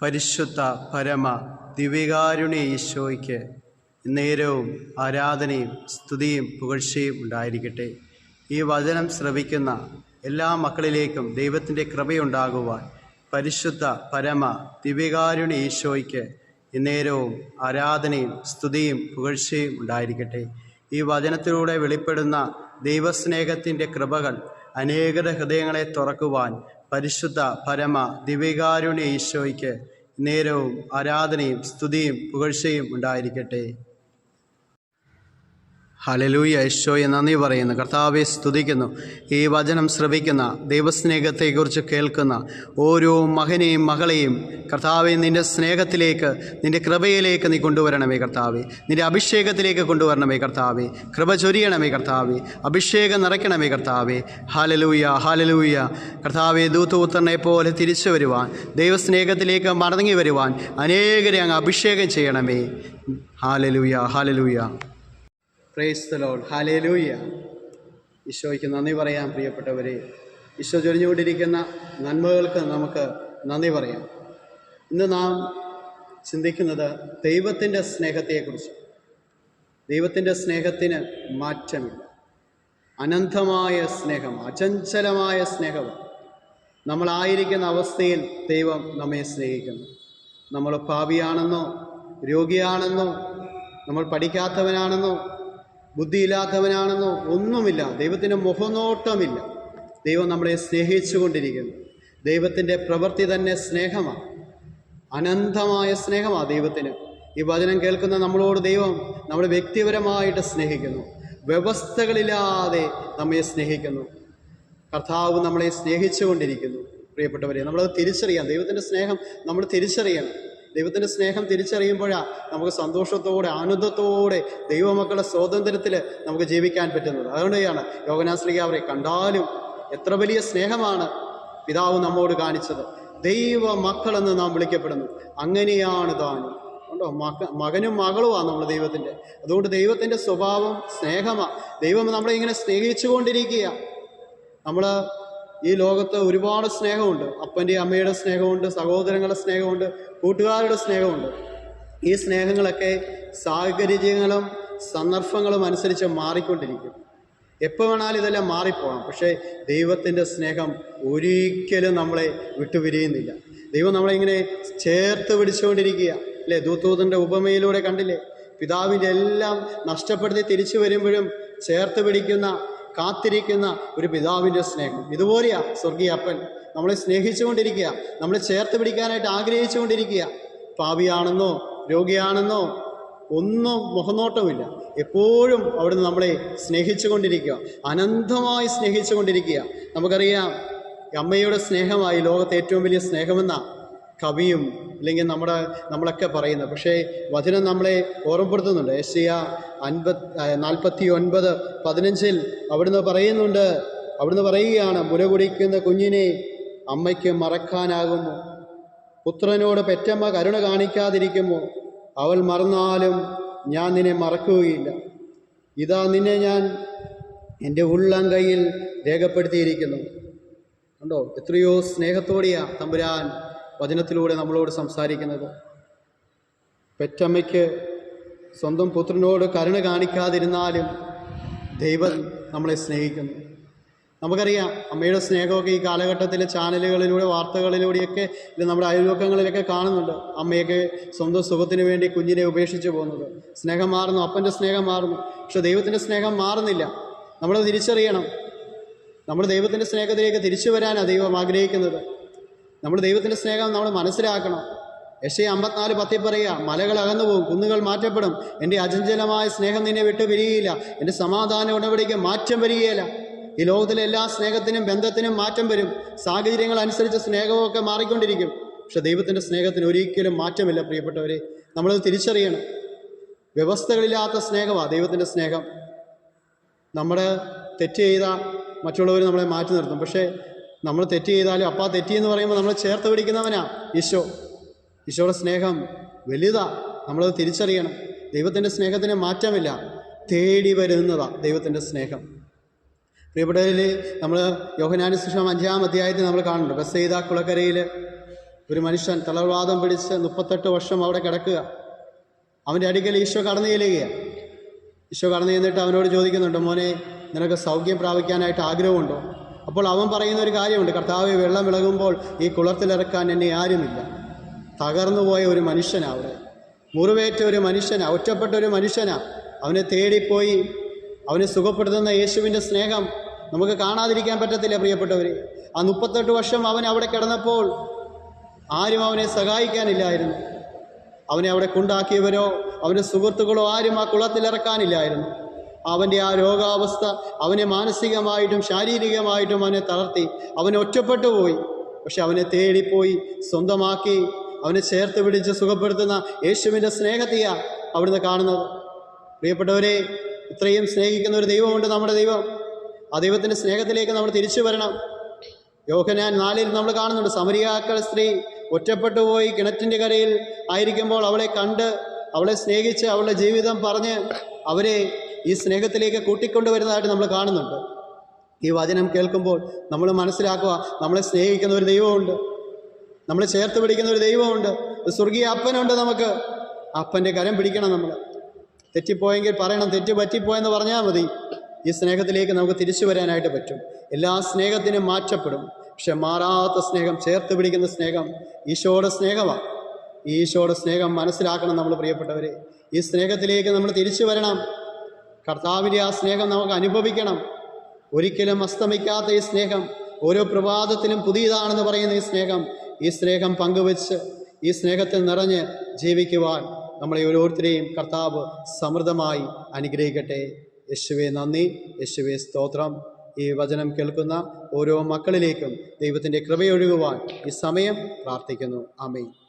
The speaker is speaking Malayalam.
പരിശുദ്ധ പരമ ദിവ്യകാരുണ്യ ഈശോയ്ക്ക് നേരവും ആരാധനയും സ്തുതിയും പുകഴ്ചയും ഉണ്ടായിരിക്കട്ടെ. ഈ വചനം ശ്രവിക്കുന്ന എല്ലാ മക്കളിലേക്കും ദൈവത്തിന്റെ കൃപയുണ്ടാകുവാൻ പരിശുദ്ധ പരമ ദിവ്യകാരുണ്യ ഈശോയ്ക്ക് നേരവും ആരാധനയും സ്തുതിയും പുകഴ്ചയും ഉണ്ടായിരിക്കട്ടെ. ഈ വചനത്തിലൂടെ വെളിപ്പെടുന്ന ദൈവസ്നേഹത്തിന്റെ കൃപകൾ അനേകരുടെ ഹൃദയങ്ങളെ തുറക്കുവാൻ പരിശുദ്ധ പരമ ദിവ്യകാരുണ്യ ഈശോയ്ക്ക് നേരവും ആരാധനയും സ്തുതിയും പുകഴ്ചയും ഉണ്ടായിരിക്കട്ടെ. ഹലലൂയ യശോയെ നന്ദി പറയുന്നു. കർത്താവെ സ്തുതിക്കുന്നു. ഈ വചനം ശ്രവിക്കുന്ന ദൈവസ്നേഹത്തെക്കുറിച്ച് കേൾക്കുന്ന ഓരോ മകനെയും മകളെയും കർത്താവെ നിന്റെ സ്നേഹത്തിലേക്ക് നിന്റെ കൃപയിലേക്ക് നീ കൊണ്ടുവരണമേ കർത്താവെ. നിന്റെ അഭിഷേകത്തിലേക്ക് കൊണ്ടുവരണമേ കർത്താവെ. കൃപ ചൊരിയണമേ കർത്താവെ. അഭിഷേകം നിറയ്ക്കണമേ കർത്താവെ. ഹാലലൂയ ഹാലലൂയ കർത്താവെ ദൂത്തപുത്രനെ പോലെ തിരിച്ചു വരുവാൻ ദൈവസ്നേഹത്തിലേക്ക് മടങ്ങി വരുവാൻ അനേകരെ അങ്ങ് അഭിഷേകം ചെയ്യണമേ. Hallelujah hallelujah praise lord hallelujah ഈശോയ്ക്ക് നന്ദി പറയാം പ്രിയപ്പെട്ടവരെ. ഈശോ ചൊരിഞ്ഞുകൊണ്ടിരിക്കുന്ന നന്മകൾക്ക് നമുക്ക് നന്ദി പറയാം. ഇന്ന് നാം ചിന്തിക്കുന്നത് ദൈവത്തിന്റെ സ്നേഹത്തെക്കുറിച്ച്. ദൈവത്തിന്റെ സ്നേഹത്തിന് മാറ്റമില്ല. അനന്തമായ സ്നേഹം അചഞ്ചലമായ സ്നേഹം. നമ്മളായിരിക്കുന്ന അവസ്ഥയിൽ ദൈവം നമ്മെ സ്നേഹിക്കുന്നു. നമ്മൾ പാപിയാണെന്നോ രോഗിയാണെന്നോ നമ്മൾ പഠിക്കാത്തവനാണെന്നോ ബുദ്ധിയില്ലാത്തവനാണെന്നോ ഒന്നുമില്ല. ദൈവത്തിന്റെ മുഖനോട്ടമില്ല. ദൈവം നമ്മളെ സ്നേഹിച്ചുകൊണ്ടിരിക്കുന്നു. ദൈവത്തിന്റെ പ്രവൃത്തി തന്നെ സ്നേഹമാണ്. അനന്തമായ സ്നേഹമാണ് ദൈവത്തിന്. ഈ വചനം കേൾക്കുന്ന നമ്മളോട് ദൈവം നമ്മളെ വ്യക്തിപരമായിട്ട് സ്നേഹിക്കുന്നു. വ്യവസ്ഥകളില്ലാതെ നമ്മെ സ്നേഹിക്കുന്നു. കർത്താവ് നമ്മളെ സ്നേഹിച്ചുകൊണ്ടിരിക്കുന്നു. പ്രിയപ്പെട്ടവരെ നമ്മളത് തിരിച്ചറിയാം. ദൈവത്തിന്റെ സ്നേഹം നമ്മൾ തിരിച്ചറിയണം. ദൈവത്തിന്റെ സ്നേഹം തിരിച്ചറിയുമ്പോഴാണ് നമുക്ക് സന്തോഷത്തോടെ ആനന്ദത്തോടെ ദൈവമക്കളുടെ സ്വാതന്ത്ര്യത്തിൽ നമുക്ക് ജീവിക്കാൻ പറ്റുന്നത്. അതുകൊണ്ടാണ് യോഗനാശ്രീക അവരെ കണ്ടാലും എത്ര വലിയ സ്നേഹമാണ് പിതാവ് നമ്മോട് കാണിച്ചത്. ദൈവ മക്കളെന്ന് നാം വിളിക്കപ്പെടുന്നു. അങ്ങനെയാണ് താനും ഉണ്ടോ? മക മകനും മകളുമാണ് നമ്മൾ ദൈവത്തിന്റെ അതുകൊണ്ട് ദൈവത്തിന്റെ സ്വഭാവം സ്നേഹമാണ് ദൈവം നമ്മളെ ഇങ്ങനെ സ്നേഹിച്ചു കൊണ്ടിരിക്കുക നമ്മൾ ഈ ലോകത്ത് ഒരുപാട് സ്നേഹമുണ്ട്. അപ്പന്റെയും അമ്മയുടെ സ്നേഹമുണ്ട് സഹോദരങ്ങളുടെ സ്നേഹമുണ്ട് കൂട്ടുകാരുടെ സ്നേഹമുണ്ട്. ഈ സ്നേഹങ്ങളൊക്കെ സാഹചര്യങ്ങളും സന്ദർഭങ്ങളും അനുസരിച്ച് മാറിക്കൊണ്ടിരിക്കും. എപ്പോൾ വേണാലും ഇതെല്ലാം മാറിപ്പോകാം. പക്ഷേ ദൈവത്തിന്റെ സ്നേഹം ഒരിക്കലും നമ്മളെ വിട്ടുപിരിയുന്നില്ല. ദൈവം നമ്മളെ ഇങ്ങനെ ചേർത്ത് പിടിച്ചുകൊണ്ടിരിക്കുക. അല്ലേ? ദൂത്തൂതന്റെ ഉപമയിലൂടെ കണ്ടില്ലേ? പിതാവിന്റെ എല്ലാം നഷ്ടപ്പെടുത്തി തിരിച്ചു വരുമ്പോഴും ചേർത്ത് പിടിക്കുന്ന കാത്തിരിക്കുന്ന ഒരു പിതാവിന്റെ സ്നേഹം. ഇതുപോലെയാ സ്വർഗീയ അപ്പൻ. നമ്മളെ സ്നേഹിച്ചുകൊണ്ടിരിക്കുക. നമ്മളെ ചേർത്ത് പിടിക്കാനായിട്ട് ആഗ്രഹിച്ചുകൊണ്ടിരിക്കുക. പാപിയാണെന്നോ രോഗിയാണെന്നോ ഒന്നും മുഖനോട്ടമില്ല എപ്പോഴും അവിടുന്ന് നമ്മളെ സ്നേഹിച്ചുകൊണ്ടിരിക്കുക. അനന്തമായി സ്നേഹിച്ചുകൊണ്ടിരിക്കുക. നമുക്കറിയാം അമ്മയുടെ സ്നേഹമായി ലോകത്തെ ഏറ്റവും വലിയ സ്നേഹമെന്ന കവിയും അല്ലെങ്കിൽ നമ്മുടെ നമ്മളൊക്കെ പറയുന്നത്. പക്ഷേ വചനം നമ്മളെ ഓർമ്മപ്പെടുത്തുന്നുണ്ട്. ഏഷ്യ അൻപത് നാൽപ്പത്തി ഒൻപത് പതിനഞ്ചിൽ അവിടുന്ന് പറയുന്നുണ്ട്. അവിടുന്ന് പറയുകയാണ് മുല കുടിക്കുന്ന കുഞ്ഞിനെ അമ്മയ്ക്ക് മറക്കാനാകുമോ? പുത്രനോട് പെറ്റമ്മ കരുണ കാണിക്കാതിരിക്കുമോ? അവൾ മറന്നാലും ഞാൻ നിന്നെ മറക്കുകയില്ല. ഇതാ നിന്നെ ഞാൻ എന്റെ ഉള്ളം കയ്യിൽ രേഖപ്പെടുത്തിയിരിക്കുന്നു. കണ്ടോ? എത്രയോ സ്നേഹത്തോടെയാ തമ്പുരാൻ വചനത്തിലൂടെ നമ്മളോട് സംസാരിക്കുന്നത്. പെറ്റമ്മയ്ക്ക് സ്വന്തം പുത്രനോട് കരുണ കാണിക്കാതിരുന്നാലും ദൈവം നമ്മളെ സ്നേഹിക്കുന്നു. നമുക്കറിയാം അമ്മയുടെ സ്നേഹമൊക്കെ ഈ കാലഘട്ടത്തിലെ ചാനലുകളിലൂടെ വാർത്തകളിലൂടെയൊക്കെ ഇത് നമ്മുടെ അയൽവക്കങ്ങളിലൊക്കെ കാണുന്നുണ്ട്. അമ്മയൊക്കെ സ്വന്തം സുഖത്തിന് വേണ്ടി കുഞ്ഞിനെ ഉപേക്ഷിച്ച് പോകുന്നത്. സ്നേഹം മാറുന്നു അപ്പന്റെ സ്നേഹം മാറുന്നു. പക്ഷെ ദൈവത്തിന്റെ സ്നേഹം മാറുന്നില്ല. നമ്മൾ തിരിച്ചറിയണം. നമ്മൾ ദൈവത്തിന്റെ സ്നേഹത്തിലേക്ക് തിരിച്ചു വരാനാണ് ദൈവം ആഗ്രഹിക്കുന്നത്. നമ്മൾ ദൈവത്തിന്റെ സ്നേഹം നമ്മൾ മനസ്സിലാക്കണം. യശയ അമ്പത്തിനാല് പത്തി പറയുക മലകൾ അകന്നു പോകും കുന്നുകൾ മാറ്റപ്പെടും. എന്റെ അചഞ്ചലമായ സ്നേഹം നിന്നെ വിട്ടു പിരിയുകയില്ല എന്റെ സമാധാന ഉടപടിക്ക് മാറ്റം വരികയില്ല. ഈ ലോകത്തിലെ എല്ലാ സ്നേഹത്തിനും ബന്ധത്തിനും മാറ്റം വരും. സാഹചര്യങ്ങൾ അനുസരിച്ച് സ്നേഹമൊക്കെ മാറിക്കൊണ്ടിരിക്കും. പക്ഷെ ദൈവത്തിന്റെ സ്നേഹത്തിന് ഒരിക്കലും മാറ്റമില്ല പ്രിയപ്പെട്ടവരെ. നമ്മളത് തിരിച്ചറിയണം. വ്യവസ്ഥകളില്ലാത്ത സ്നേഹമാണ് ദൈവത്തിന്റെ സ്നേഹം. നമ്മുടെ തെറ്റ് ചെയ്ത മറ്റുള്ളവർ നമ്മളെ മാറ്റി നിർത്തും. പക്ഷേ നമ്മൾ തെറ്റ് ചെയ്താലും അപ്പാ തെറ്റി എന്ന് പറയുമ്പോൾ നമ്മൾ ചേർത്ത് പിടിക്കുന്നവനാ. ഈശോ. ഈശോയുടെ സ്നേഹം വലുതാ. നമ്മളത് തിരിച്ചറിയണം. ദൈവത്തിന്റെ സ്നേഹത്തിന് മാറ്റമില്ല. തേടി വരുന്നതാ ദൈവത്തിന്റെ സ്നേഹം. പ്രിയപ്പെട്ടവരിൽ നമ്മൾ യോഹനാന സുഷം അഞ്ചാം അധ്യായത്തിൽ നമ്മൾ കാണുന്നുണ്ട്. ബസ്സെയ്ത കുളക്കരയിൽ ഒരു മനുഷ്യൻ തളർവാദം പിടിച്ച് മുപ്പത്തെട്ട് വർഷം അവിടെ കിടക്കുക. അവന്റെ അടുക്കൽ ഈശോ കടന്നു ചെല്ലുകയാണ് ഈശോ കടന്നു ചെന്നിട്ട് അവനോട് ചോദിക്കുന്നുണ്ട് മോനെ നിനക്ക് സൗഖ്യം പ്രാപിക്കാനായിട്ട് ആഗ്രഹമുണ്ടോ? അപ്പോൾ അവൻ പറയുന്ന ഒരു കാര്യമുണ്ട്. കർത്താവ് വെള്ളം വിളകുമ്പോൾ ഈ കുളത്തിലിറക്കാൻ എന്നെ ആരുമില്ല. തകർന്നുപോയ ഒരു മനുഷ്യനാ അവിടെ. മുറിവേറ്റ ഒരു മനുഷ്യനാ ഒറ്റപ്പെട്ട ഒരു മനുഷ്യനാ. അവനെ തേടിപ്പോയി അവനെ സുഖപ്പെടുത്തുന്ന യേശുവിന്റെ സ്നേഹം നമുക്ക് കാണാതിരിക്കാൻ പറ്റത്തില്ല പ്രിയപ്പെട്ടവർ ആ മുപ്പത്തെട്ട് വർഷം അവൻ അവിടെ കിടന്നപ്പോൾ ആരും അവനെ സഹായിക്കാനില്ലായിരുന്നു. അവനെ അവിടെ കൊണ്ടാക്കിയവരോ അവന്റെ സുഹൃത്തുക്കളോ ആരും ആ കുളത്തിലിറക്കാനില്ലായിരുന്നു. അവന്റെ ആ രോഗാവസ്ഥ അവനെ മാനസികമായിട്ടും ശാരീരികമായിട്ടും അവനെ തളർത്തി. അവനെ ഒറ്റപ്പെട്ടു പോയി. പക്ഷെ അവനെ തേടിപ്പോയി സ്വന്തമാക്കി. അവനെ ചേർത്ത് പിടിച്ച് സുഖപ്പെടുത്തുന്ന യേശുവിന്റെ സ്നേഹത്തെയാണ് അവിടുന്ന് കാണുന്നത്. പ്രിയപ്പെട്ടവരെ ഇത്രയും സ്നേഹിക്കുന്ന ഒരു ദൈവമുണ്ട് നമ്മുടെ ദൈവം. ആ ദൈവത്തിന്റെ സ്നേഹത്തിലേക്ക് നമ്മൾ തിരിച്ചു വരണം. യോഹനാൻ നാലിൽ നമ്മൾ കാണുന്നുണ്ട് സമരിയാക്കൾ സ്ത്രീ ഒറ്റപ്പെട്ടു പോയി കിണറ്റിന്റെ കരയിൽ ആയിരിക്കുമ്പോൾ അവളെ കണ്ട് അവളെ സ്നേഹിച്ച് അവളുടെ ജീവിതം പറഞ്ഞ് അവരെ ഈ സ്നേഹത്തിലേക്ക് കൂട്ടിക്കൊണ്ടുവരുന്നതായിട്ട് നമ്മൾ കാണുന്നുണ്ട്. ഈ വചനം കേൾക്കുമ്പോൾ നമ്മൾ മനസ്സിലാക്കുക നമ്മളെ സ്നേഹിക്കുന്ന ഒരു ദൈവമുണ്ട്. നമ്മളെ ചേർത്ത് പിടിക്കുന്ന ഒരു ദൈവമുണ്ട്. സ്വർഗീയ അപ്പനുണ്ട് നമുക്ക്. അപ്പന്റെ കരം പിടിക്കണം നമ്മൾ. തെറ്റിപ്പോയെങ്കിൽ പറയണം തെറ്റ് പറ്റിപ്പോയെന്ന് പറഞ്ഞാൽ മതി. ഈ സ്നേഹത്തിലേക്ക് നമുക്ക് തിരിച്ചു വരാനായിട്ട് പറ്റും. എല്ലാ സ്നേഹത്തിനും മാറ്റപ്പെടും. പക്ഷെ മാറാത്ത സ്നേഹം ചേർത്ത് പിടിക്കുന്ന സ്നേഹം ഈശോയുടെ സ്നേഹമാണ്. ഈശോയുടെ സ്നേഹം മനസ്സിലാക്കണം നമ്മൾ പ്രിയപ്പെട്ടവരെ. ഈ സ്നേഹത്തിലേക്ക് നമ്മൾ തിരിച്ചു വരണം. കർത്താവിന്റെ ആ സ്നേഹം നമുക്ക് അനുഭവിക്കണം. ഒരിക്കലും അസ്തമിക്കാത്ത ഈ സ്നേഹം ഓരോ പ്രഭാതത്തിലും പുതിയതാണെന്ന് പറയുന്ന ഈ സ്നേഹം ഈ സ്നേഹം പങ്കുവെച്ച് ഈ സ്നേഹത്തിൽ നിറഞ്ഞ് ജീവിക്കുവാൻ നമ്മളെ ഓരോരുത്തരെയും കർത്താവ് സമൃദ്ധമായി അനുഗ്രഹിക്കട്ടെ. യേശുവെ നന്ദി. യേശുവെ സ്തോത്രം. ഈ വചനം കേൾക്കുന്ന ഓരോ മക്കളിലേക്കും ദൈവത്തിന്റെ കൃപയൊഴുകുവാൻ ഈ സമയം പ്രാർത്ഥിക്കുന്നു. ആമേൻ.